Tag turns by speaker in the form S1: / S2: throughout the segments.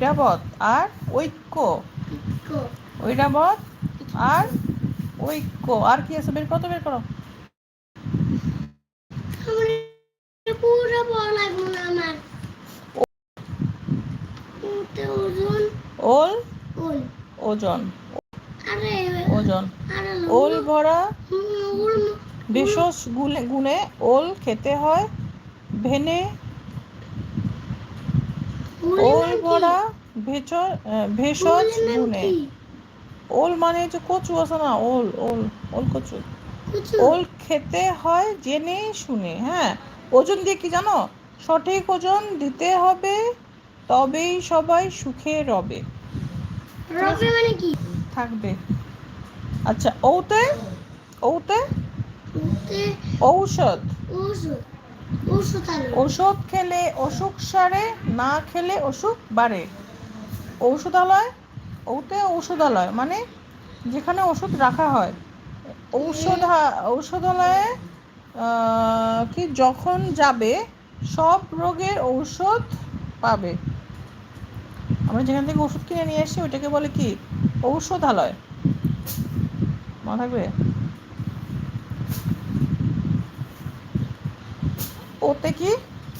S1: ঐরাবত আর ঐক্য। ঐরাবত আর ঐক্য। আর কি আছে? বের করো বের করো। ওল। ওজন। ওজন। ওল ভরা। গুণে গুণে ওল খেতে হয়। ভেনে ওল? ভরা ভেষজ গুণে ওল মানে যে কচু আছে না? ওল ওল ওল কচু। ওল খেতে হয় জেনে শুনে হ্যাঁ? ওজন দিয়ে কি জানো? সঠিক ওজন দিতে হবে তবেই সবাই সুখে রবে।
S2: রবে মানে কি?
S1: থাকবে। আচ্ছা ওতে? ওতে?
S2: ওতে
S1: ঔষধ।
S2: ওষুধ
S1: খেলে অসুখ সারে, না খেলে অসুখ বাড়ে। ঔষধালয়, ওতে ঔষধালয় মানে যেখানে ওষুধ রাখা হয়। ঔষধ, ঔষধালয়ে কি যখন যাবে, সব রোগের ঔষধ পাবে। আমরা যেখান থেকে ওষুধ কিনে নিয়ে আসি, ওইটাকে বলে কি? ঔষধালয়। মনে থাকবে? ওতে কি?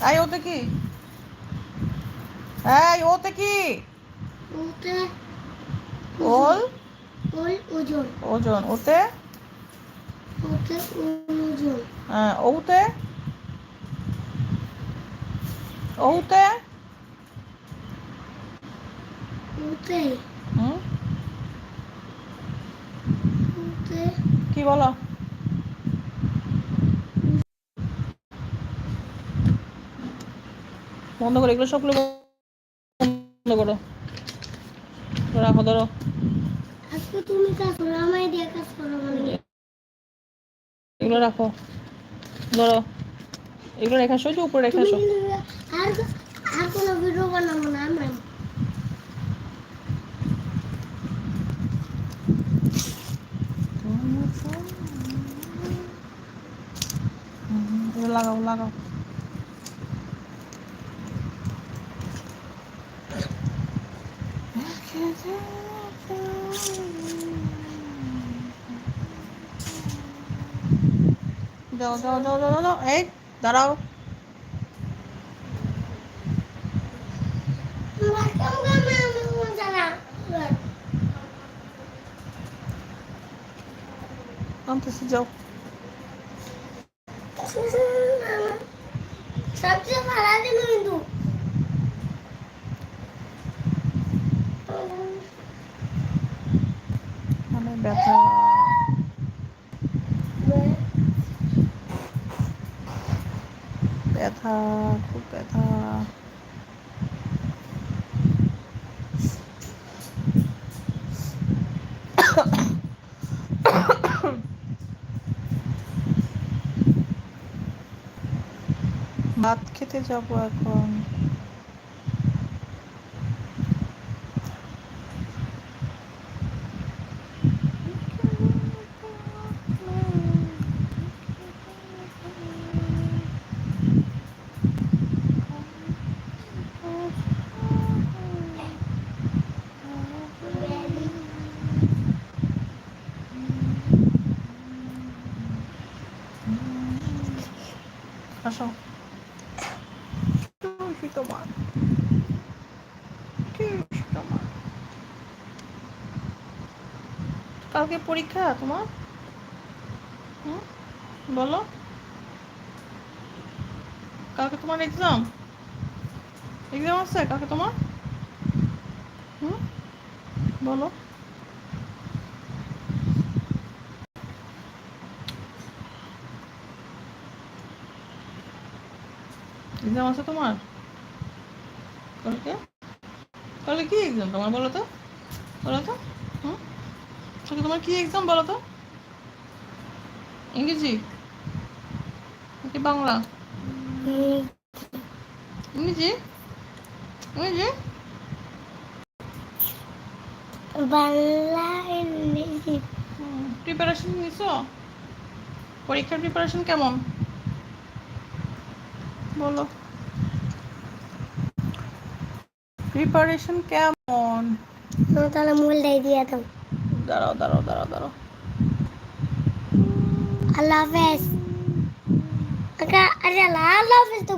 S1: এই ওতে কি? এই ওতে কি?
S2: ওতে
S1: ওল
S2: ওল ওজন।
S1: ওজন ওতে?
S2: ওতে ওজন।
S1: হ্যাঁ, ওতে? ওতে?
S2: ওতে।
S1: হুম?
S2: ওতে।
S1: কি বলো? বন্ধ করো এগুলো সবগুলো বন্ধ করো। রাখো ধরো।
S2: আজকে তুমি কাজ করো আমায় দিয়ে কাজ করো
S1: এগুলো রাখো। ধরো এগুলো রেখে আসো যে উপরে রেখে
S2: তুমি
S1: আসো।
S2: আর আর কোনো ভিডিও বানাবো না আমরা
S1: লাগাও লাগাও। যাও যাও যাও যাও যাও, যাও এই দাঁড়াও আনতেছি যাও
S2: সবচেয়ে ভালো দিন কিন্তু
S1: মানে ব্যথা ব্যথা খুব ব্যথা। ভাত খেতে যাব এখন। আসো। তোমার তোমার কালকে পরীক্ষা তোমার? হুম? বলো। কালকে তোমার এক্সাম এক্সাম আছে কালকে তোমার? হুম? বলো। এক্সাম আছে তোমার? কালকে? কালকে কি এক্সাম তোমার বলো তো? বলো তো? হুম? কালকে তোমার কি এক্সাম বলো তো? ইংরেজি? নাকি বাংলা? ইংরেজি? ইংরেজি?
S2: বাংলা ইংরেজি।
S1: প্রিপারেশন নিছো পরীক্ষার প্রিপারেশন কেমন? বলো। প্রিপারেশন কেমন?
S2: তো তাহলে মোবাইলটাই দিয়ে দাও।
S1: দাঁড়াও দাঁড়াও দাঁড়াও দাঁড়াও।
S2: আল্লাহ হাফেজ আরে আল্লাহ হাফেজ তো